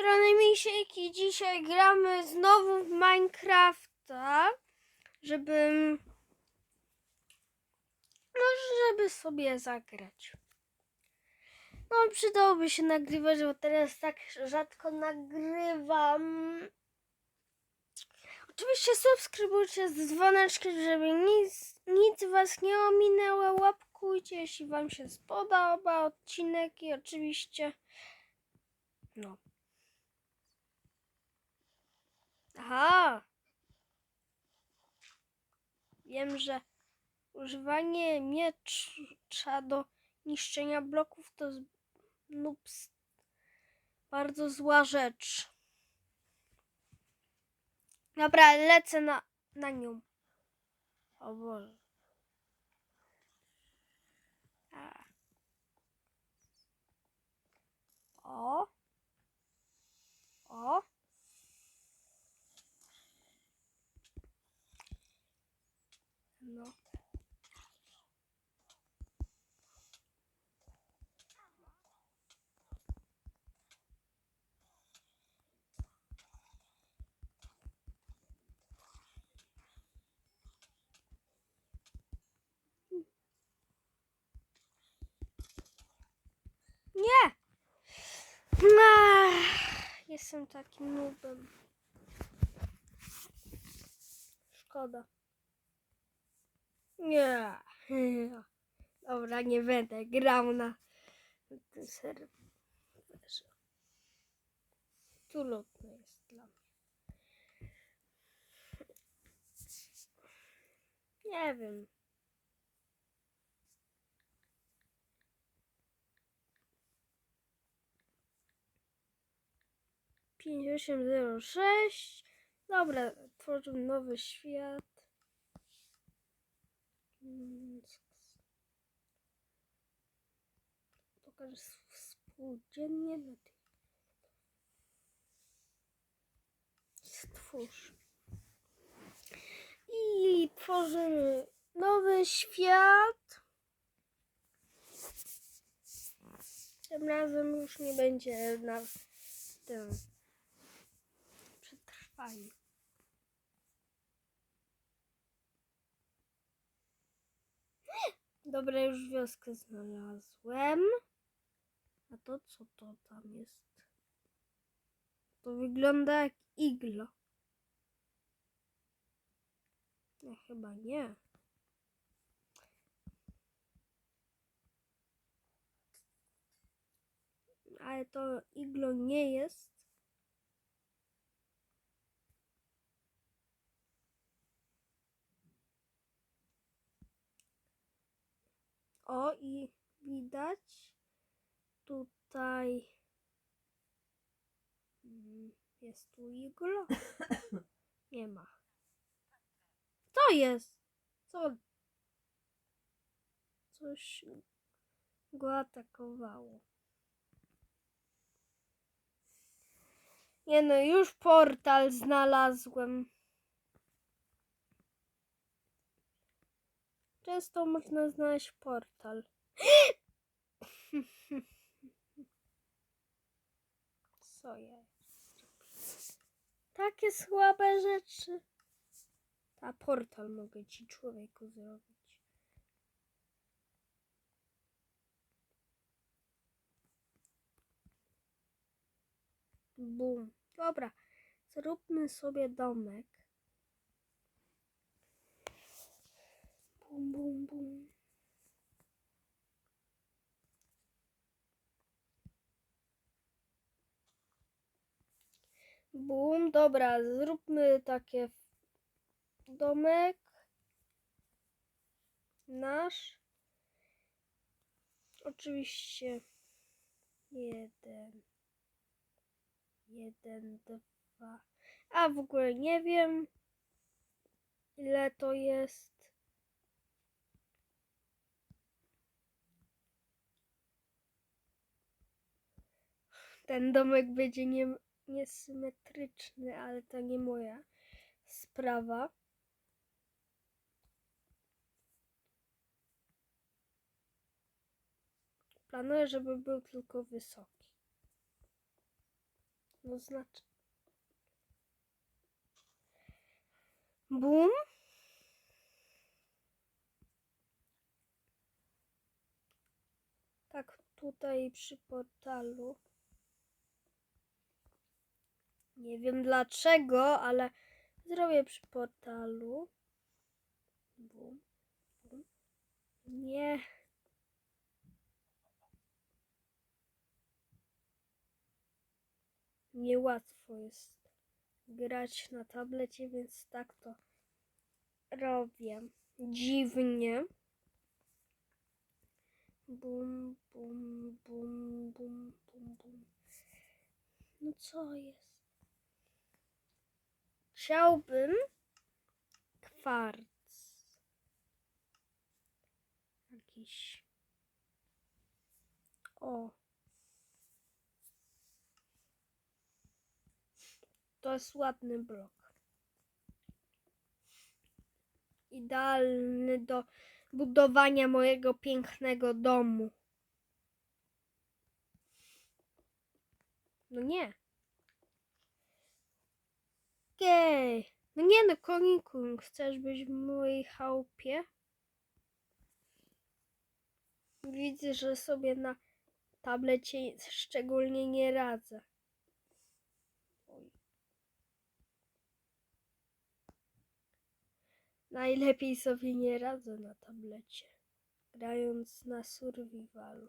strony Misiek dzisiaj gramy znowu w Minecrafta, żeby no żeby sobie zagrać. No przydałoby się nagrywać, bo teraz tak rzadko nagrywam. Oczywiście subskrybujcie z dzwoneczkiem, żeby nic, nic was nie ominęło. Łapkujcie, jeśli wam się spodoba odcinek i oczywiście no. Aha. Wiem, że używanie miecza do niszczenia bloków to. Bardzo zła rzecz. Dobra, lecę na, na nią. O Boże. O. O. No. Nie! Ach, Jestem takim nubem. Szkoda. Nie. Dobra, nie będę grał na tym serwerze. Tu lotne jest dla mnie. Nie wiem. Pięć osiem zero sześć. Dobra, tworzę nowy świat. Pokażę współdziennie na tej. Stwórz. I tworzymy nowy świat. Tym razem już nie będzie na tym przetrwaniu. Dobra, już wioskę znalazłem. A to co to tam jest? To wygląda jak iglo. Nie, chyba nie. Ale to iglo nie jest. O, i widać tutaj mm, jest tu iglo. Nie ma. Co jest? Co? Coś go atakowało. Nie no, już portal znalazłem. Często można znaleźć portal. Co jest? Takie słabe rzeczy. A portal mogę ci człowieku zrobić. Bum. Dobra, zróbmy sobie domek. Bum, bum, bum. Bum, dobra, zróbmy takie domek nasz. Oczywiście jeden, jeden, dwa. A w ogóle nie wiem, ile to jest. Ten domek będzie nie, niesymetryczny, ale to nie moja sprawa. Planuję, żeby był tylko wysoki. No znaczy. Bum. Tak, tutaj przy portalu. Nie wiem dlaczego, ale zrobię przy portalu. Bum. Bum. Nie. Niełatwo jest grać na tablecie, więc tak to robię. Dziwnie. Bum, bum, bum, bum, bum, bum. No co jest? Chciałbym kwarc. Jakiś. O. To jest ładny blok. Idealny do budowania mojego pięknego domu. No nie. Okej. No nie no, koniku, chcesz być w mojej chałupie? Widzę, że sobie na tablecie szczególnie nie radzę. Najlepiej sobie nie radzę na tablecie, grając na survivalu.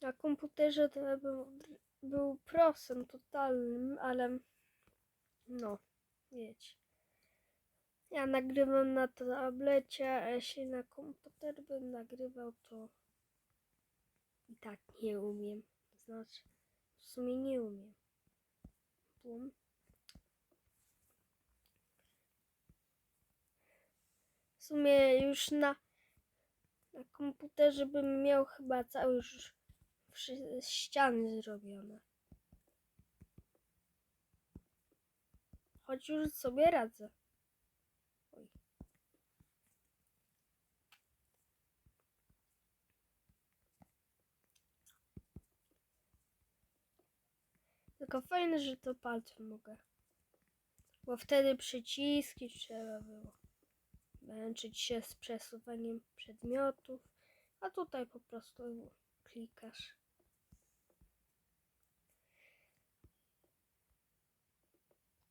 Na komputerze to był, był prosem totalnym, ale no, wiecie. Ja nagrywam na tablecie, a jeśli na komputer bym nagrywał, to i tak nie umiem. Znaczy, w sumie nie umiem. Bum. W sumie już na, na komputerze bym miał chyba całe już ściany zrobione. Choć już sobie radzę. Tylko fajne, że to palcem mogę. Bo wtedy przyciski trzeba było męczyć się z przesuwaniem przedmiotów, a tutaj po prostu klikasz.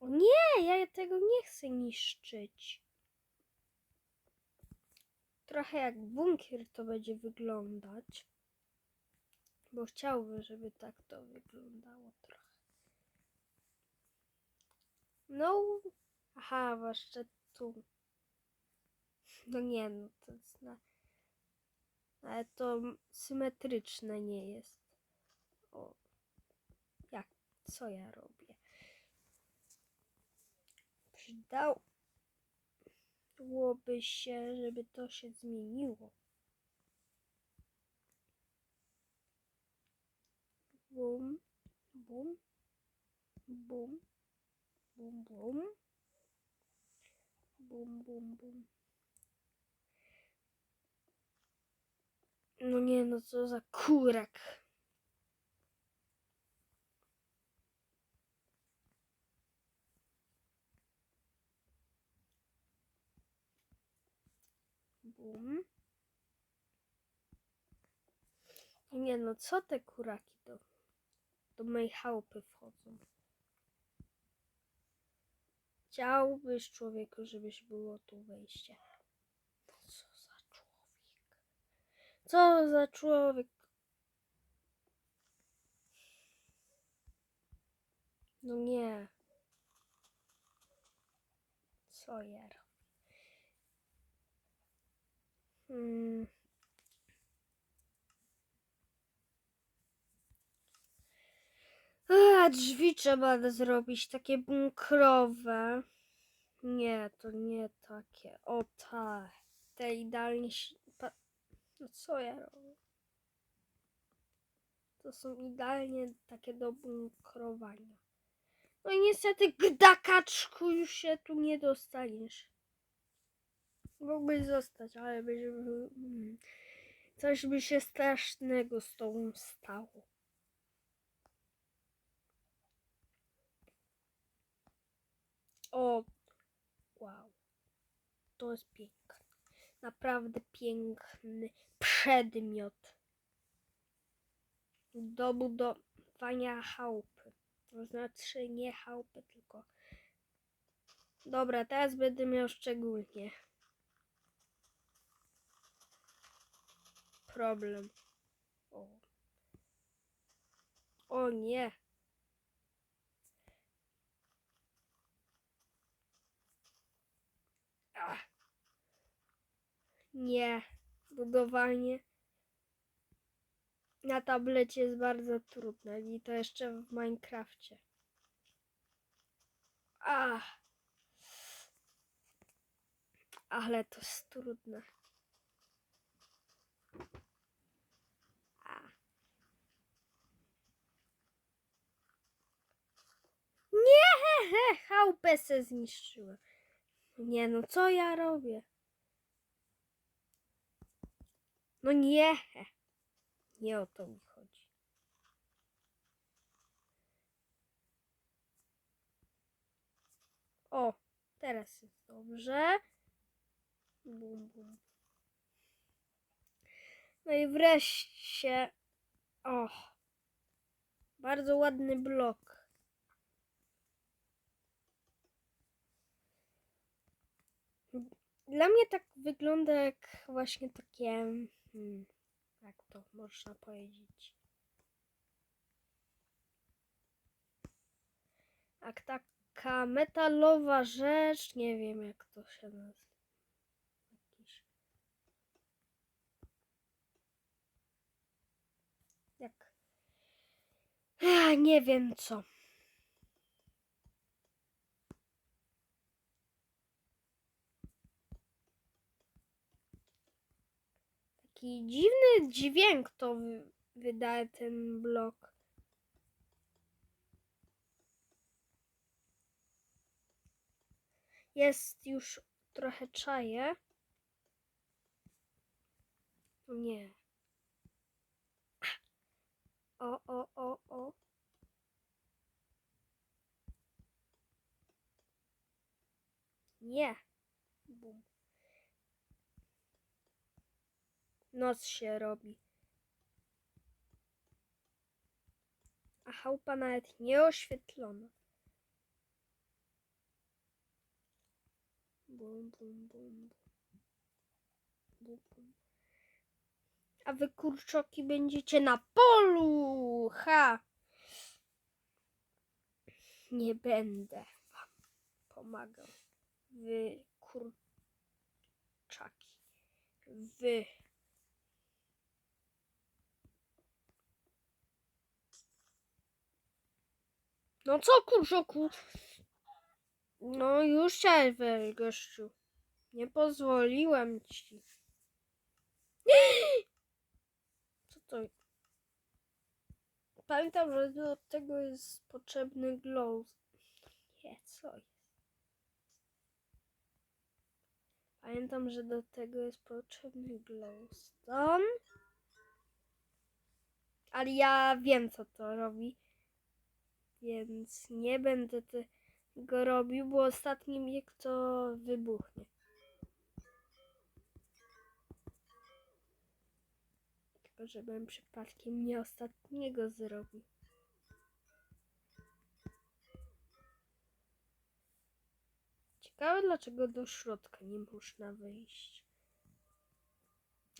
Nie, ja tego nie chcę niszczyć. Trochę jak bunkier to będzie wyglądać. Bo chciałbym, żeby tak to wyglądało trochę. No, aha, jeszcze tu. No nie, no to jest na... Ale to symetryczne nie jest. O. Jak? Co ja robię? Przydałoby się, żeby to się zmieniło. Bum, bum, bum, bum, bum, bum, bum, bum. No nie, no co za kurak. Bum. Nie no, co te kuraki do, do mojej chałupy wchodzą? Chciałbyś człowieku, żebyś było tu wejście. Co za człowiek? Co za człowiek? No nie. Co ja? Hmm. A, drzwi trzeba zrobić takie bunkrowe. Nie, to nie takie. O tak. Te idealnie. No co ja robię? To są idealnie takie do bunkrowania. No i niestety, gdakaczku, już się tu nie dostaniesz. Mógłbyś zostać, ale byś... mm, Coś by się strasznego z tobą stało. O, wow. To jest piękne. Naprawdę piękny przedmiot. Do budowania chałupy. To znaczy nie chałupy, tylko. Dobra, teraz będę miał szczególnie. Problem. O. O nie. Ach. Nie. Budowanie na tablecie jest bardzo trudne i to jeszcze w Minecrafcie. Ach. Ale to jest trudne. A. Nie, chałupę se zniszczyłem. Nie no, co ja robię? No nie. Nie o to mi chodzi. O, teraz jest dobrze. Bum, bum. No i wreszcie. O, bardzo ładny blok. Dla mnie tak wygląda jak właśnie takie. Hmm, jak to można powiedzieć? Jak taka metalowa rzecz, nie wiem jak to się nazywa. Jak. Nie wiem co. Taki dziwny dźwięk to wy- wydaje ten blok. Jest już trochę czaje. Nie. O, o, o, o. Nie. Bum. Noc się robi. A chałupa nawet nie oświetlona. Bum, bum, bum. Bum, bum. A wy kurczoki będziecie na polu! Ha! Nie będę wam pomagał. Wy kurczaki. Wy. No co kurczoku? No już wy, gościu. Nie pozwoliłem ci. Co to? Pamiętam, że do tego jest potrzebny glow. Nie, co jest? Pamiętam, że do tego jest potrzebny glowstone. Ale ja wiem, co to robi. Więc nie będę tego robił, bo ostatni bieg to wybuchnie. Tylko żebym przypadkiem nie ostatniego zrobił. Ciekawe dlaczego do środka nie można wejść.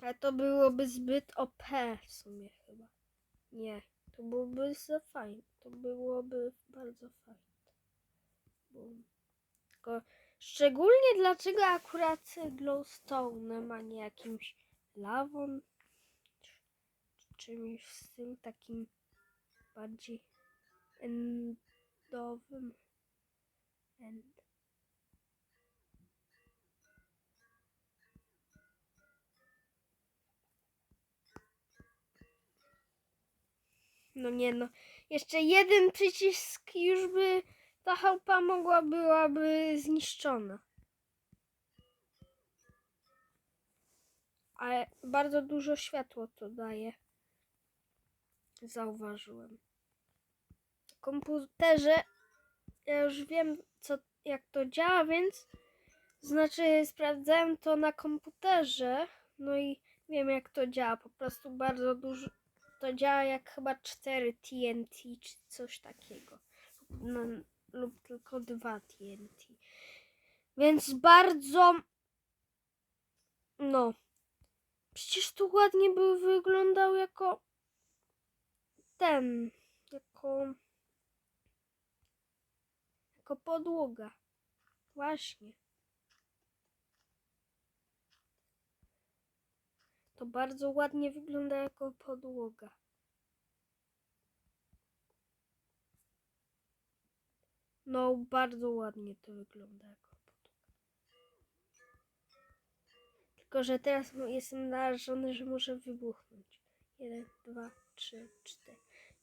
Ale to byłoby zbyt OP w sumie chyba. Nie, to byłoby za fajne. To byłoby bardzo fajne. Bum. Tylko szczególnie dlaczego akurat glowstone, a nie jakimś lawą czy czymś z tym takim bardziej endowym. End. No nie no. Jeszcze jeden przycisk już by ta chałupa mogła byłaby zniszczona. Ale bardzo dużo światło to daje. Zauważyłem. W komputerze ja już wiem, co, jak to działa, więc znaczy sprawdzałem to na komputerze, no i wiem jak to działa. Po prostu bardzo dużo to działa jak chyba 4 TNT czy coś takiego. No, lub tylko 2 TNT. Więc bardzo no przecież to ładnie by wyglądał jako ten, jako jako podłoga. Właśnie. To bardzo ładnie wygląda jako podłoga. No, bardzo ładnie to wygląda jako podłoga. Tylko, że teraz jestem narażony, że może wybuchnąć. Jeden, dwa, trzy, cztery.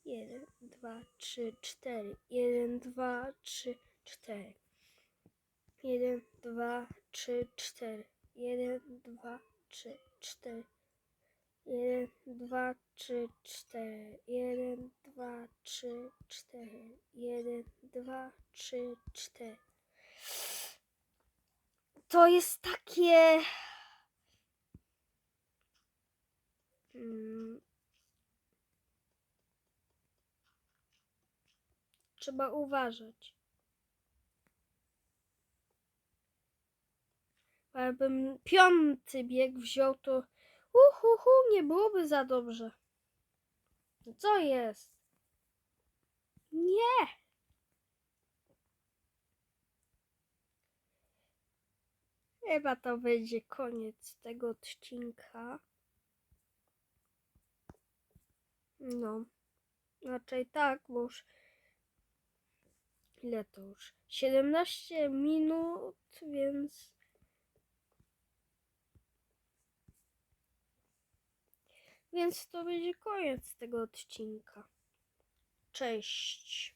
Jeden, dwa, trzy, cztery. Jeden, dwa, trzy, cztery. Jeden, dwa, trzy, cztery. Jeden, dwa, trzy, cztery. 1, 2, 3, 4, 1, 2, 3, 4, 1, 2, 3, 4. To jest takie. Mm, trzeba uważać. Jakbym piąty bieg wziął, to uhuhu, nie byłoby za dobrze. Co jest? Nie! Chyba to będzie koniec tego odcinka. No. Raczej tak, bo już. Ile to już? 17 minut, więc. Więc to będzie koniec tego odcinka. Cześć.